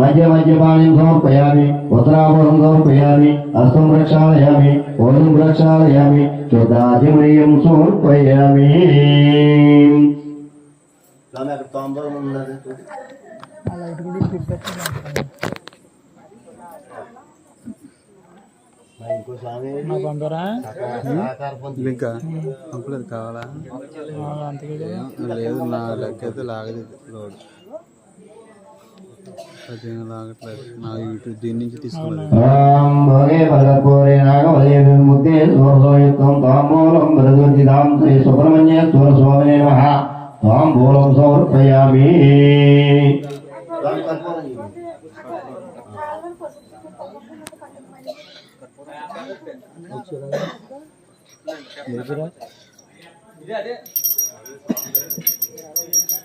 మధ్య మధ్య పాణిం సమర్పయామి ఉత్తరాపురం సమర్పయామి హస్తం ప్రక్షాళయామి ఓం ప్రక్షాళయామి చూడాదిమయం సమర్పయామి ఇంకో పంపలేదు కావాలా లేదు నా లెక్క అయితే లాగలేదు లోడ్ అదేం లాగట్లేదు నా యూట్యూబ్ దీని నుంచి తాంబూలం భరద్వతిదాం శ్రీ సుబ్రహ్మణ్యేశ్వర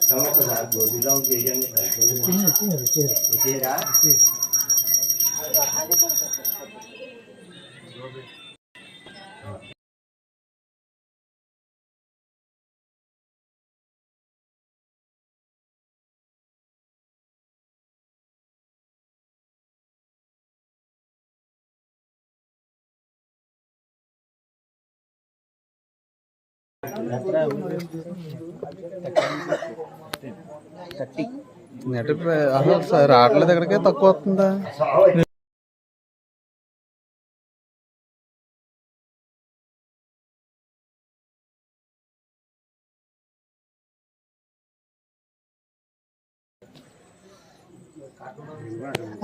స్వామినే నమః తాంబూలం సమర్పయామి నెట్ అసలు సార్ రావట్లేదు ఎక్కడికే తక్కువ వస్తుందా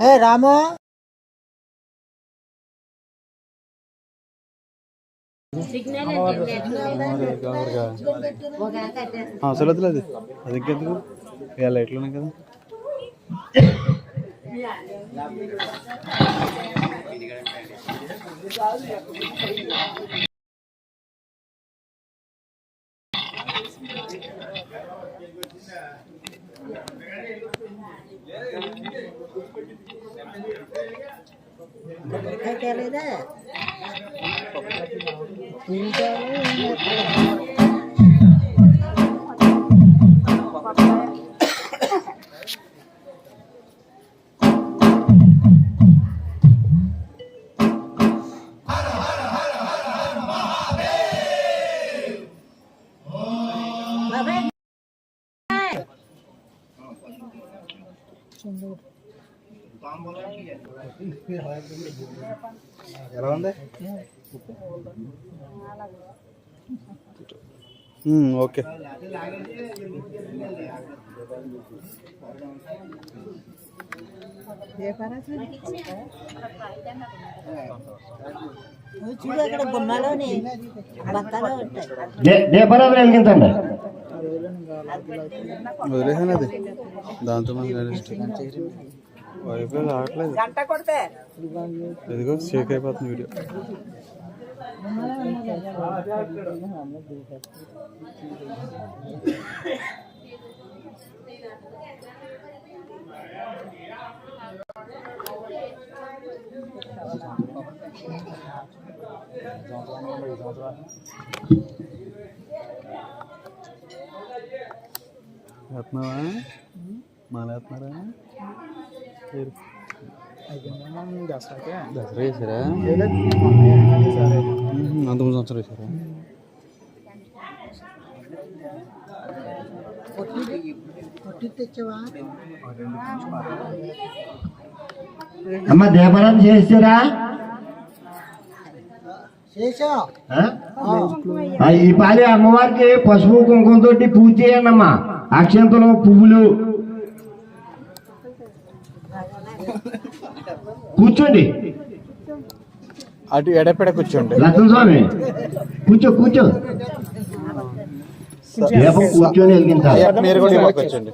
ఏ రాము అసలు వద్దులేదు అది. ఇంకెందుకు ఇక లైట్లు ఉన్నాయి కదా ఎలా ఉంది? ఓకే. చూడు అక్కడ బొమ్మలోని బత్తలో ఉంటాయి దే- దీపారాధన వెలిగించండి. వదిలేసాను అది. దాంతో మనకి వైఫై రావట్లేదు. ఇదిగో షేక్ అయిపోతుంది వీడియో. వేస్తున్నావా మాల వేస్తున్నారా పేరు. దసరాకే దసరా వేసారా సరే అంత ముందు సంవత్సరం వేసారా అమ్మ ఆ? ఆ, ఈ పాలి అమ్మవారికి పసుపు కుంకుమతో పూజ చేయండి అమ్మా అక్షంతలు పువ్వులు. కూర్చోండి. అటు ఎడపెడ కూర్చోండి. రత్న స్వామి కూర్చో కూర్చో. కూర్చొని వెలిగించాలి. మీరు కూడా కూర్చోండి.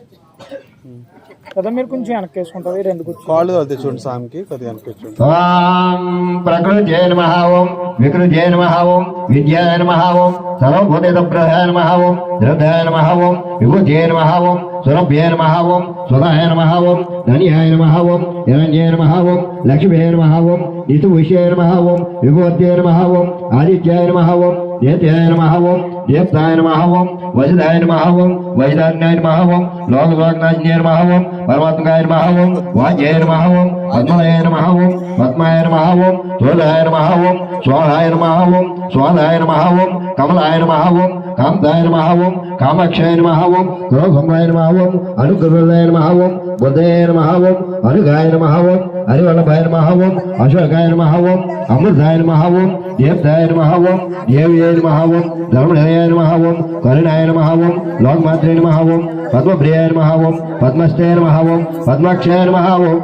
కదా మీరు కొంచెం వెనక్కి వేసుకుంటారు రెండు కూర్చో కాళ్ళు తోలితే చూడండి సామికి కొద్దిగా వెనక్కి కూర్చోండి ఓం ప్రకృత్యై నమః ఓం వికృత్యై నమః ఓం విద్యాయ నమః ఓం సర్వభూతేతప్రహాయ నమః ఓం ద్రవ్యాయ నమః ఓం విభూత్యై నమః ఓం సురభ్యై నమః ఓం సుధాయ నమః ఓం ధన్యాయ నమః ఓం నిరంజయ నమః ఓం లక్ష్మీయ నమః ఓం నితువిషయ నమః ఓం విభూత్యై నమః ఓం ఆదిత్యాయ నమః ఓం నిత్యాయ నమ ఓం దీప్తాయ నమ ఓం వజిదాయ నమ ఓం వైదాన్యాయ నమ ఓం లోకలోకనాజ్ఞాయ నమ ఓం పరమాత్మకాయ నమ ఓం వాజ్యాయ నమ ఓం పద్మలయ నమ ఓం పద్మాయ నమ ఓం తోలాయ నమ ఓం స్వాహాయ నమ ఓం స్వాదాయ నమ ఓం కమలాయ నమ ఓం కాంతాయ నమ ఓం కామాక్షాయ నమ ఓం క్రోధంలాయ నమ ఓం అనుగ్రహాయ నమ ఓం బుద్ధయ నమ ఓం అనుగాయ నమ ఓం హరివల్లభాయ నమ ఓం అశోకాయ నమ ఓం అమృతాయ నమ ఓం దేవతాయ నమ ఓం దేవ్యాయ నమ ఓం ధర్మణయ నమ ఓం కరుణాయ నమ ఓం లోకమాత్రే నమ ఓం పద్మప్రియాయ నమ ఓం పద్మస్తే నమ ఓం పద్మాక్షాయ నమ ఓం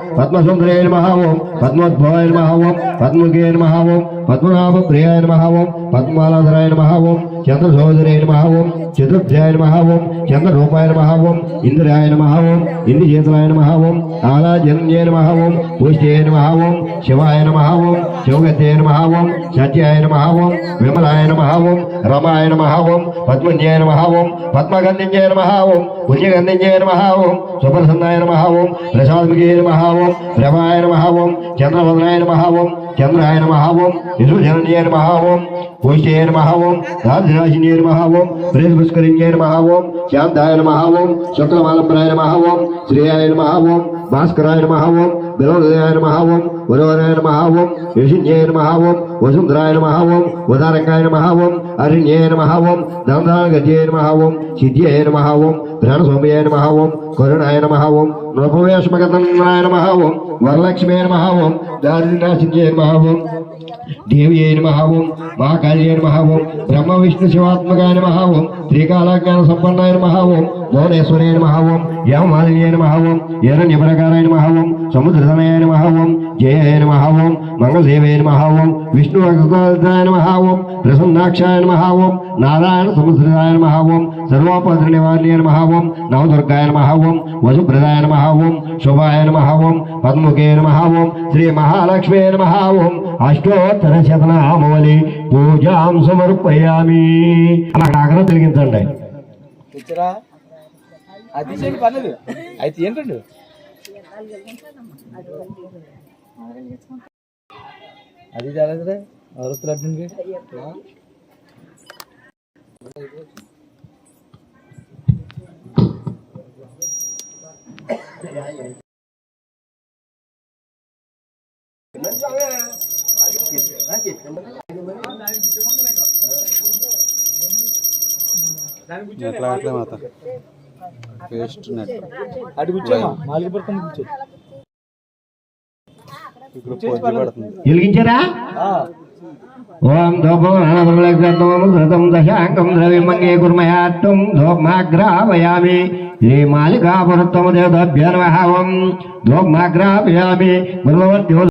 నమ ఓం పద్మోద్భవాయ నమ ఓం పద్మగే నమ ఓం పద్మనాభ ప్రియాయ నమ ఓం పద్మాలాధరాయ నమ ఓం చంద్రసోదరాయ నమ ఓం చతుర్థాయ నమ ఓం చంద్రరూపాయ నమ ఓం ఇంద్రాయ నమ ఓం ఇంద్రచేతనాయ నమ ఓం ఆలాజన్యే నమ ఓం పుష్టే నమ ఓం శివాయ నమ ఓం శివగతే నమ ఓం సత్యాయ నమ ఓం విమలాయ నమ ఓం రమాయ నమ ఓం పద్మన్యాయ నమ ఓం పద్మగంధిన్యాయ నమ ఓం పుణ్యగంధిన్యాయ నమ ఓం సుప్రసన్నాయ నమ ఓం ప్రసాద్ముఖే నమ ఓం ప్రభాయ నమ ఓం చంద్రవదనాయ నమ ఓం చంద్రాయ నమ ఓం విష్ణుజనన్యాయ నమ ఓం పుష్టే నమ ఓం రాజరాశిన్యే నమ ఓం ప్రేతపుష్కరిణ్యే నమ ఓం శాంతాయ నమ ఓం శుక్లమాలంబరాయ నమ ఓం శ్రేయాయ నమ ఓం భాస్కరాయ నమ ఓం బిలోదయాయ నమ ఓం వరవరాయ నమ ఓం యశిన్యాయ నమ ఓం వసుంధరాయ నమ ఓం ఉదారంగాయ నమ ఓం అరణ్యాయ నమ ఓం దందాగత్యాయ నమ ఓం సిద్ధ్యాయ నమ ఓం ప్రాణసౌమ్యాయ నమ ఓం కరుణాయ నమ ఓం నృపవేశమగతనాయ నమ ఓం వరలక్ష్మీ నమ ఓం దారినాశిన్యాయ నమ ఓం దేవ్యై నమ ఓం మహాకాళ్యై నమ ఓం బ్రహ్మ విష్ణు శివాత్మకాయ నమ ఓం త్రికాలజ్ఞాన సంపన్నాయ నమ ఓం భువనేశ్వరాయ నమ ఓం యామాలిన్యాయ నమ ఓం హిరణ్యపరకారాయ నమ ఓం సముద్రధనాయ నమ ఓం జయాయ నమ ఓం మంగళదేవాయ నమ ఓం విష్ణు భగవదాయ నమ ఓం ప్రసన్నాక్షాయ నమ ఓం నారాయణ సముద్రదాయ నమ ఓం సర్వోపద్ర నివారణ్యాయ నమ ఓం నవదుర్గాయ నమ ఓం వసుప్రదాయ నమ ఓం శుభాయ నమ ఓం పద్ముఖే నమ ఓం శ్రీ మహాలక్ష్మీ నమ ఓం అష్టోత్తర శతనామవలి పూజాం సమర్పయామి అలా అక్కడ తిరిగించండి తెచ్చరా అది తీసేయండి పర్లేదు అయితే ఏంటండి? అది చాలేదురా అరుతులు అడ్డంకి. ఎట్లా అట్లే మాత? పేస్ట్ నెట్. అటు కూర్చోమా నాలుగు పడుతుంది కూర్చో. ఇప్పుడు పొద్దు పడుతుంది. వెలిగించారా? ఓం ధూపం ధృతం దశాంగం శ్రీ